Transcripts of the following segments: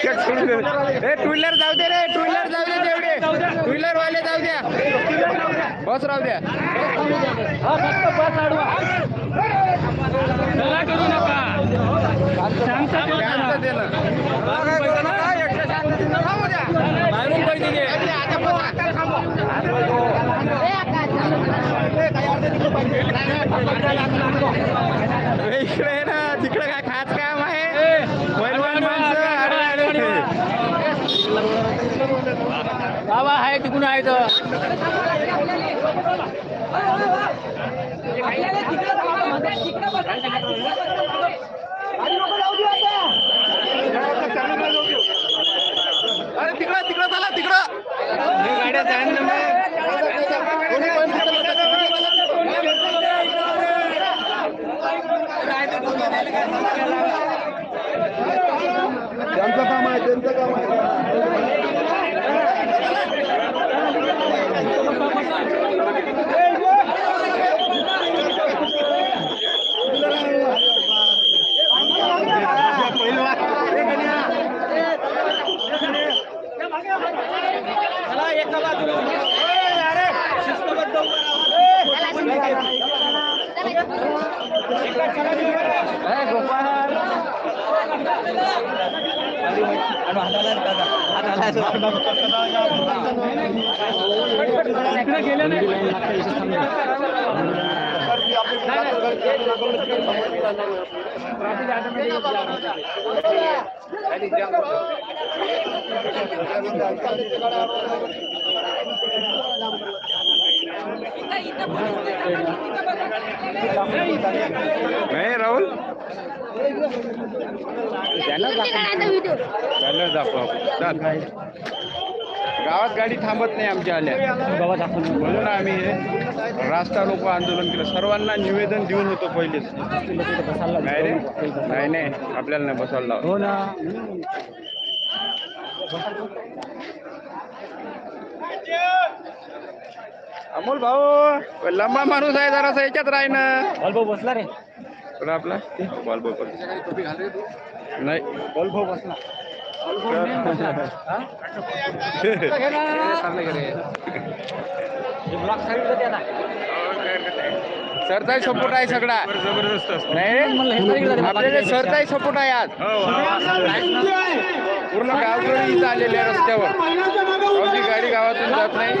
सोडून दे ए two wheeler जाऊ दे रे two wheeler जाऊ दे तेवढे. टू व्हीलर वाले जाऊ द्या. बस राहू द्या. शांत दे ना तिकडे काय खास काम आहे पैलवान माणसं अरे अरे बाबा आहे तिकडून आहे तर अरे तिकडं तिकडं चला तिकडं. गाड्या जाईन ना त्यांचं काम आहे त्यांचं काम आहे नाही राहुल. बॅनर दाखव. चल. गावात गाडी थांबत नाही आमच्या आल्या. गावात आपण म्हणून आम्ही. हे रास्ता लोक आंदोलन केलं. सर्वांना निवेदन देऊन होतो पहिलेच. नाही रे. नाही नाही. आपल्याला नाही बसायला. हो ना. अमोल भाऊ लंबा माणूस आहे जरासा याच्यात राही ना बॉल बसला रे. आपला? बॉल बॉल नाही. बॉल भाऊ बसला. सरताही सपोर्ट आहे सगळा. जबरदस्त नाही? आपल्याला सरताही सपोर्ट आहे आज. पूर्ण गावकरी इथं आलेले आहे रस्त्यावर. गावची गाडी गावातून जात नाही.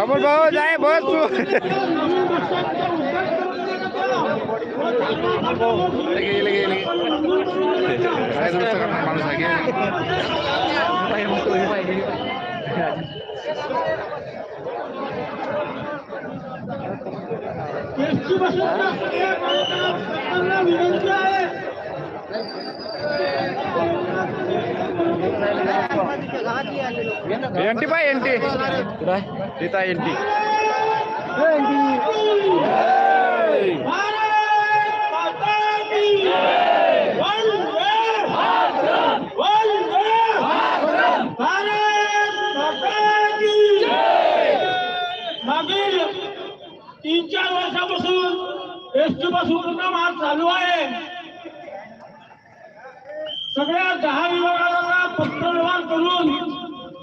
कायम अमोल भाऊ जाय बस तू लगे, लगे, लगे. काय दुरुस्त करणार माणूस आहे की? एसटी बसच्या सगळ्या गावकऱ्यांना विनंती आहे एनटी पाय एनटी तिथं आहे मागील तीन चार वर्षापासून एस टी बस पूर्ण चालू आहे सगळ्या दहा विभागाला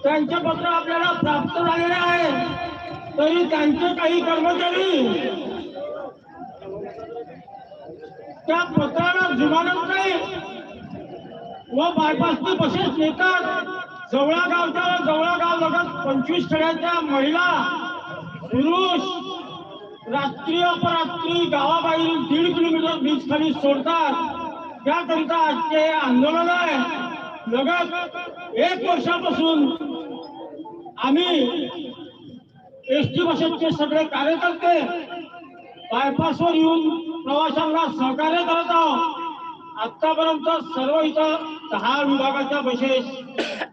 त्यांचे पत्र आपल्याला प्राप्त झालेले आहे. तरी त्यांचे काही कर्मचारी त्या पत्राला जुमानत नाही. व बायपासची बसेस नेतात. जवळा गावच्या जवळा गाव लगत पंचवीस खेड्याच्या महिला पुरुष रात्री अपरात्री गावाबाहेर दीड किलोमीटर बीच खाली सोडतात. त्याकरिता आजचे आंदोलन आहे. लगत एक वर्षापासून आम्ही एस टी बसेसचे सगळे कार्यकर्ते बायपासवर येऊन प्रवाशांना सहकार्य करत आहोत. आतापर्यंत सर्व इथं दहा विभागाच्या बसेस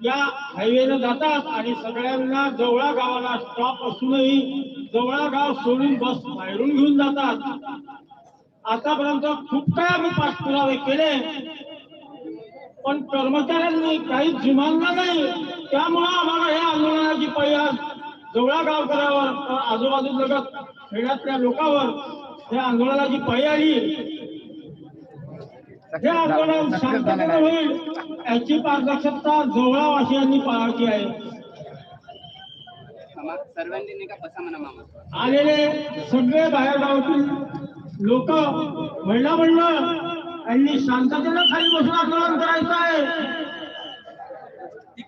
या हायवेनं जातात आणि सगळ्यांना जवळा गावाला स्टॉप असूनही जवळा गाव सोडून बस बाहेरून घेऊन जातात. आतापर्यंत खूप काही आम्ही पाठपुरावे केले पण कर्मचाऱ्यांनी काही जिमानला नाही. त्यामुळं आम्हाला या आंदोलनाची पहिला जवळा गावकऱ्यावर आजूबाजूला खेड्यातल्या लोकांवर या आंदोलनाची पायी आली हे आंदोलन शांततेने होईल याची पारदर्शकता जवळा वासियांनी पाळायची आहे. आलेले सगळे बाहेर गावातील लोक महिला मंडळ यांनी शांततेनं खाली बसून आंदोलन करायचं आहे.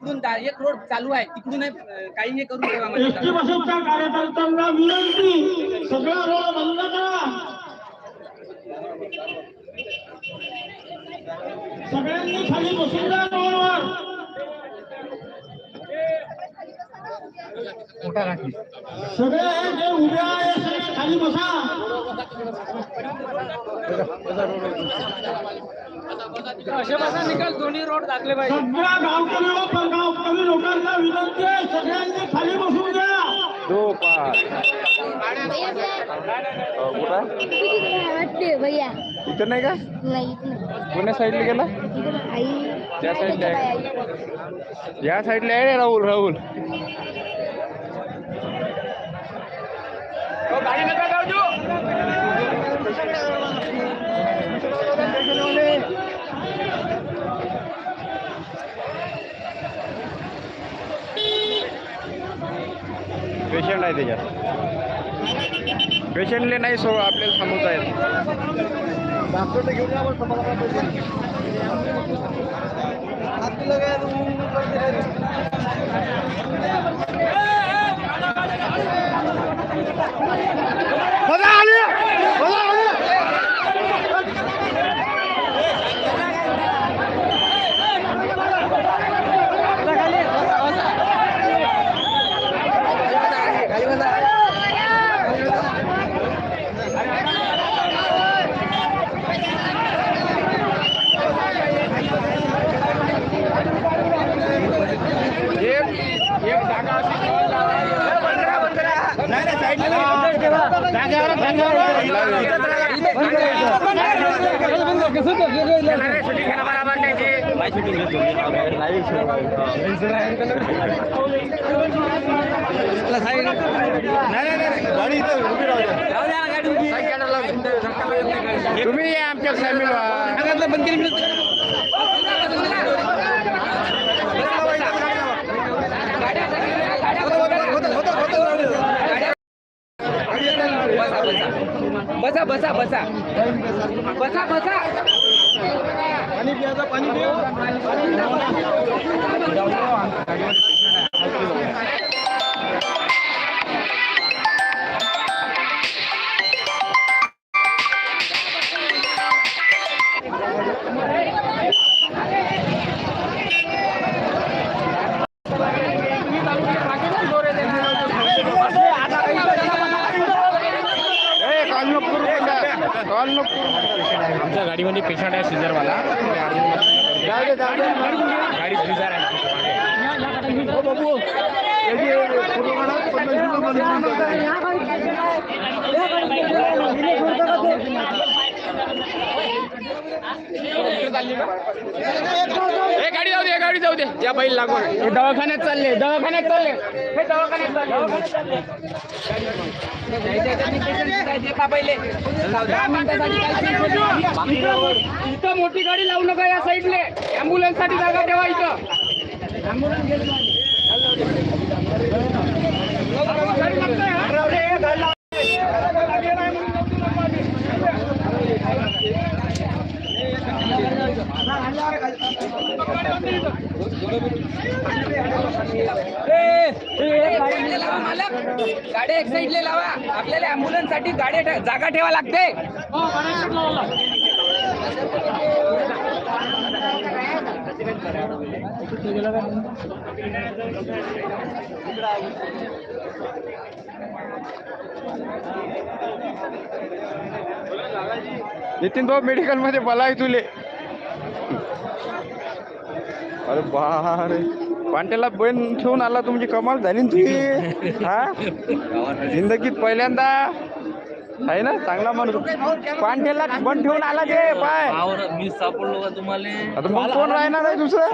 तिकडून एक रोड चालू आहे तिकडून काही हे करून ठेवा एस कार्यकर्त्यांना विनंती सगळा रोड बंद करा. सगळ्यांनी खाली बसून जा रोडवर. सगळे जे उभे आहे सगळे खाली बसा. असे बसा निकाल दोन्ही रोड दाखले पाहिजे. सगळ्या गावकरी व परगावकरी लोकांना विनंती आहे. सगळ्यांनी खाली बसून घ्या. दो पाच कुठं? वाटते भैया इथं नाही का? नाही साईडला गेला? त्या साईडला या साईडला आहे रे राहुल राहुल. पेशंट आहे त्याच्यात पेशंटले नाही सो आपल्याला थांबवता येत एक एक जागा अशी कॉल लावायची. नाही, नाही, साईडला नाही. जागेवर, जागेवर. अरे, shooting करा बराबर त्याची. नाही, नाही, नाही. गाडी इथं उभी राहू द्या. साईड लावून द्या. आमच्या सामील व्हा बंद केली बसा बसा बसा. बसा बसा. ए, ए, गाडी जाऊ दे गाडी जाऊ दे. या बैल लागून. हे दवाखान्यात चालले दवाखान्यात चालले. हे दवाखान्यात चालले. पहिले दहा मिनिटासाठी काय इथं मोठी गाडी लावू नका या साईडले अँब्युलन्ससाठी जागा ठेवा इथं. साईडले मालक गाड्या एक साईडले लावा आपल्याला अँब्युलन्ससाठी गाडी जागा ठेवा लागते नितीन भाऊ मेडिकलमध्ये बोलाय तुले. अरे बारे पांट्याला बन ठेवून आला तुमची कमाल झाली ना तुझी. हा? जिंदगीत पहिल्यांदा. आहे ना? चांगला माणूस. पांट्याला बन ठेवून आला ते पाय. मी सापडलो का तुम्हाला? आता मग कोण राहणार आहे दुसरं?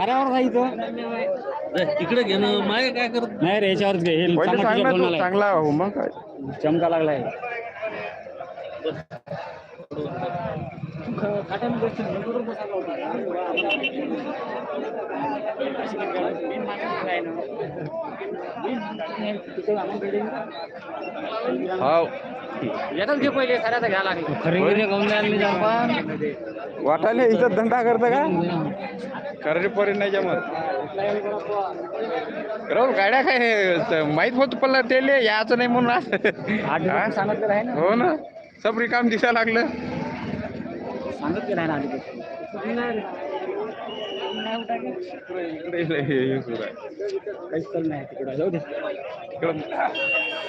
तिकडे घेणं मागे काय करत? नाही रे पहिले चांगला सांग ना तुझ्या तू फोनला चांगला हो मग काय? आहे. चमका लागलाय. घे पहिले घ्या लागले. वाटायला इथं धंदा करतं का? खरे परी नाही जमत. राहुल गाड्या काय हे, माहीत होत पडला तेले याचं नाही म्हणून. सांगितलं आहे हो ना. सब रिकाम दिसायला लागलं. सांगितलं आहे ना आधी इकडे लय हे- हे सुरू आहे. काहीच कल नाही तिकडं. जाऊ दे. इकडं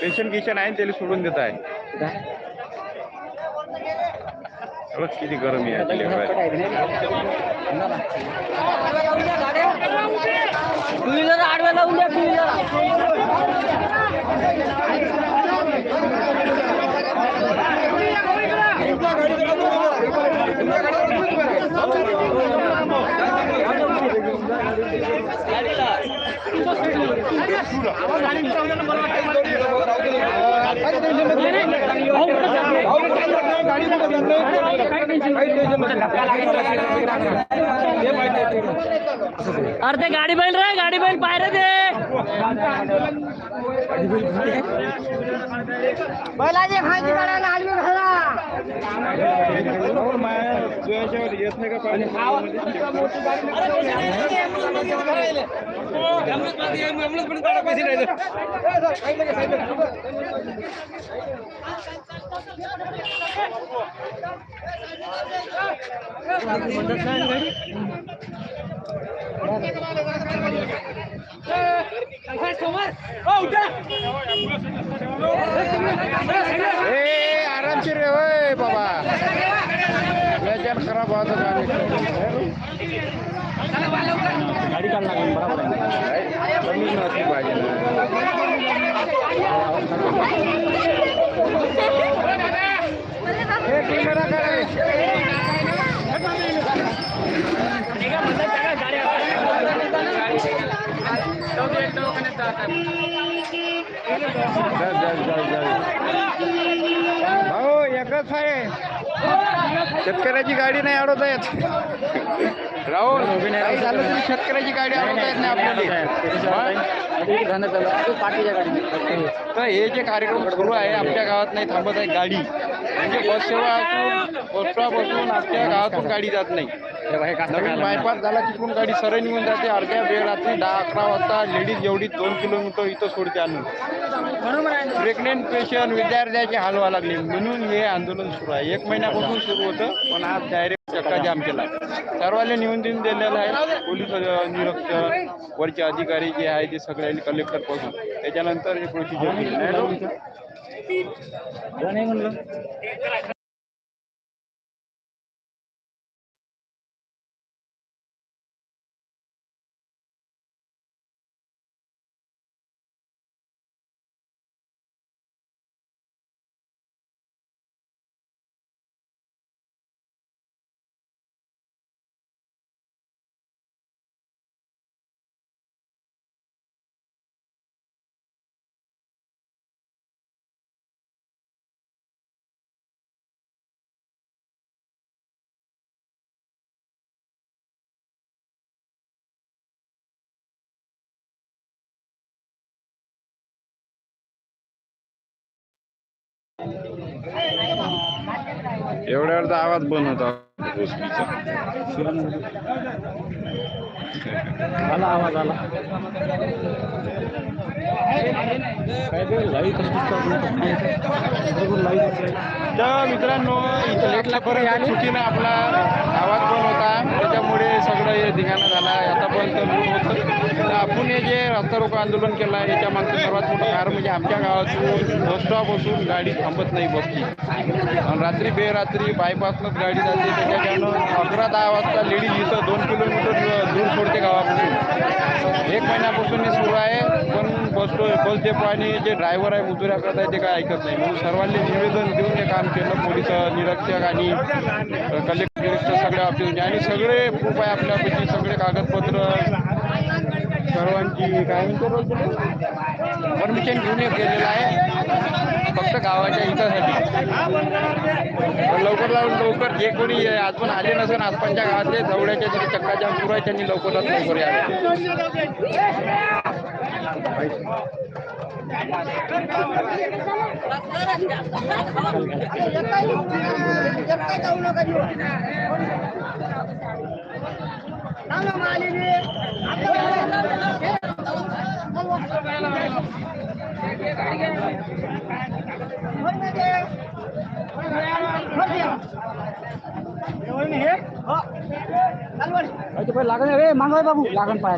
पेशंट गिशन आहे त्याला सोडून देत आहे. बघ किती गरम आहे नाही. टू व्हीलर आडव्या लावून द्या टू व्हीलर अर्धे गाडी बैल रे गाडी बैल पायरे दे. बैलाचे खांची काढायला आडवी घाला राहुल, माया- तू याच्यावर येत नाही का पाणी? ए आरामशीर रे होय बाबा. याच्यात खराब होतं गाडी. गाडी काढ लागेल बरोबर कमी नसली पाहिजे. कॅमेरा काय जा. हो एकच आहे. शेतकऱ्याची गाडी नाही अडवता येत. राहुल काही झालं तरी शेतकऱ्याची गाडी अडवता येत नाही आपल्याला. हा? तर हे जे कार्यक्रम सुरू आहे आपल्या गावात नाही थांबत आहे गाडी. म्हणजे बस सेवा असून बसून आपल्या गावातून गाडी जात नाही. नवीन बायपास झाला तिकडून गाडी सरळ निघून जाते. अर्ध्या वेळ रात्री दहा अकरा वाजता लेडीज एवढी दोन किलोमीटर इथं सोडते आणून. प्रेग्नेंट पेशंट विद्यार्थ्याचे हाल व्हायला लागले. म्हणून हे आंदोलन सुरू आहे. एक महिन्यापासून सुरू होतं पण आज डायरेक्ट चक्का जाम केला. सर्वांना नेऊन देऊन दिलेलं आहे. पोलीस अ, निरीक्षण वरचे अधिकारी जे आहे ते सगळे कलेक्टरपासून. त्याच्यानंतर हे प्रोसिजर एवढ्या वेळचा आवाज बंद होता. आला आवाज आला. तर मित्रांनो इथं पर्यंत चुकीनं आपला आवाज पण होता. त्याच्यामुळे हे धिंगाणा झाला. आतापर्यंत लूट होतं तर आपण हे जे रस्ता रोको आंदोलन केलं आहे याच्या मागचं सर्वात मोठं कारण म्हणजे आमच्या गावातून बस असून गाडी थांबत नाही बसची. आणि रात्री बेरात्री बायपासनंच गाडी जाते. त्याच्यानं अकरा दहा वाजता लेडीज इथं दोन किलोमीटर दूर सोडते गावापासून. एक महिन्यापासून हे सुरू आहे पण बस बस डेपो आणि जे ड्रायव्हर आहे मुजुऱ्या करत आहे ते काय ऐकत नाही. म्हणून सर्वांनी निवेदन देऊन हे काम केलं. पोलीस निरीक्षक आणि कलेक्टर निरीक्षक सगळ्या ऑफिस आणि सगळे प्रूफ आहे आपल्यापैकी सगळे कागदपत्र सर्वांची काय म्हणतो परमिशन घेऊन हे केलेलं आहे. फक्त गावाच्या हितासाठी. लवकर लावून लवकर जे कोणी अजून आले नसेल आसपासच्या गावातले जवळच्या तरी चक्काच्या पुराय त्यांनी लवकरात लवकर या लागण रे मागवाय बाबू लागण पाय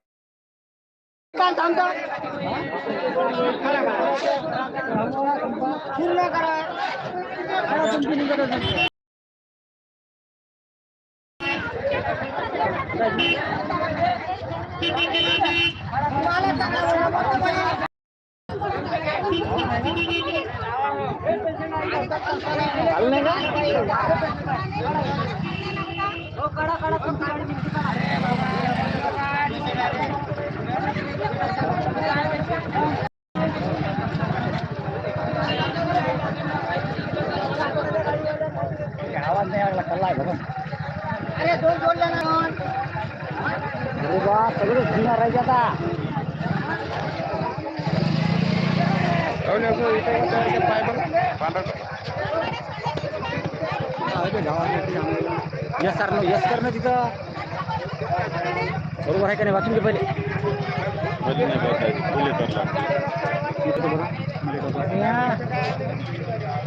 करा हो सगळं जुना राहायचं आता? यस सर यस कर ना तिथं? बरोबर आहे का नाही? वाचून घे पहिले. इकडे बघा.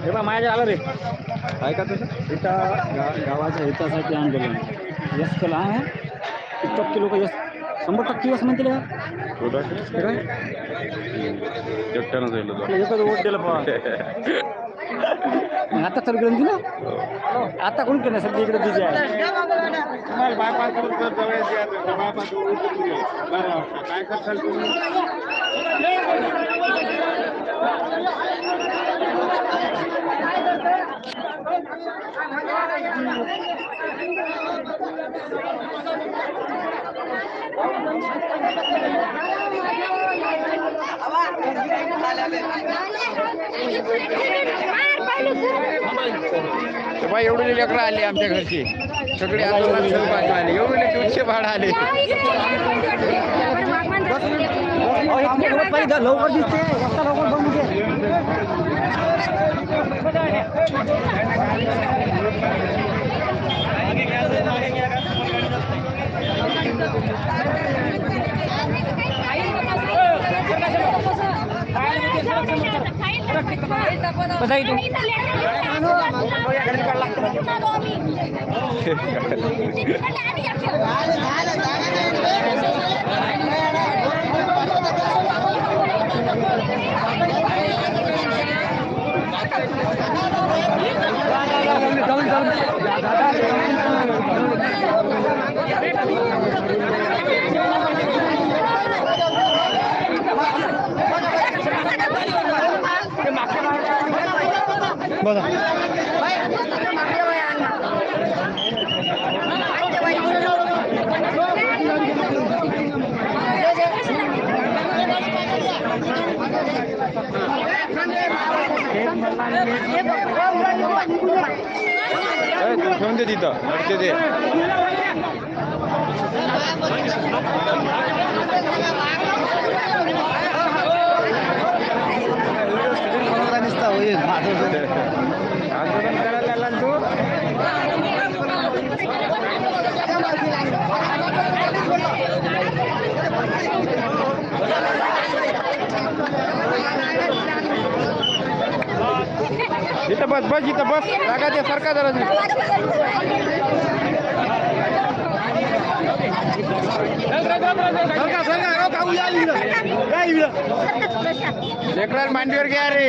हे बा माझ्या आलं रे. आहे का तसं इथं गा गावाच्या हितासाठी आंदोलन यस केलं आहे किती टक्के लोक यस शंभर टक्के यस म्हणतील का? हे काय? जाईल आपलं एकच वोट दिलं पहा. मग आता चालू केलं दिलं? आता कोण केलं सध्या इकडे बिझी आहे. काय बा एवढे लेकरं आले आमच्या घरचे. सगळे आंदोलन सहभागी आले. एवढे उच्च भाड आले. लवकर दिसते लवकर बंद होते बसा इथे जाऊन जाऊन दे तिथं अडते ते आंदोलन करायला लागला ना तू इथं बस बस इथं बस. जागा दे सरका जरा लेकराला मांडीवर घ्या रे.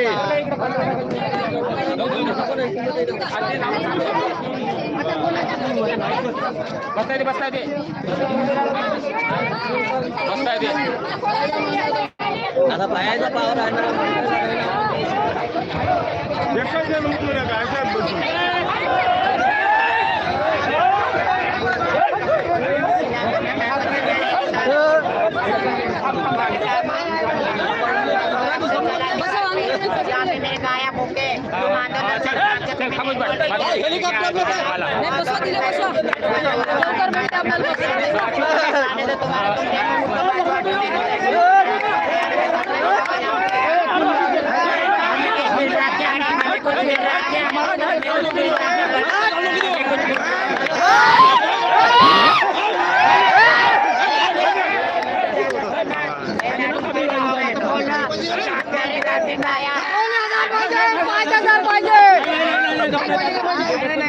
बसता दे बसता दे बसता दे आता पायाचा पावर ఎక్కడికే వెళ్తున్నా కాసేపు हेलिकॉप्टर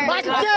बच्चे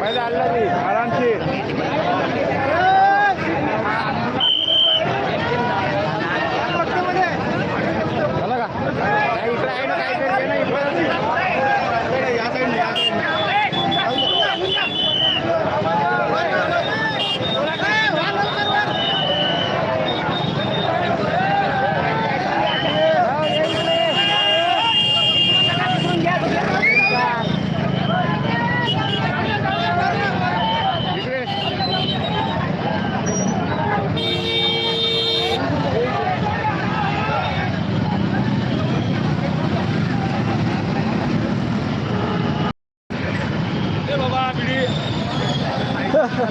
पहिले आला ती आरामशीर झालं का नाही, इकडे आहे ना काहीतरी आहे ना, इकडे. इकडे या साईडने, या साईडने. हे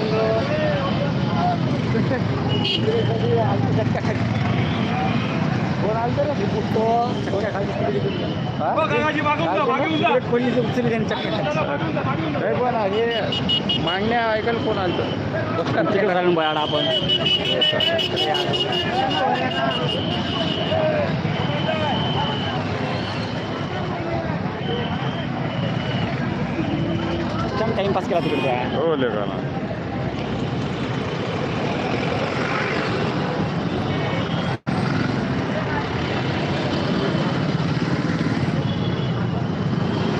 पण हे मागण्या ऐकायला कोण आलं तिकडे घालून बयाडा आपण. टाइमपास केला तिकडे. हो लेका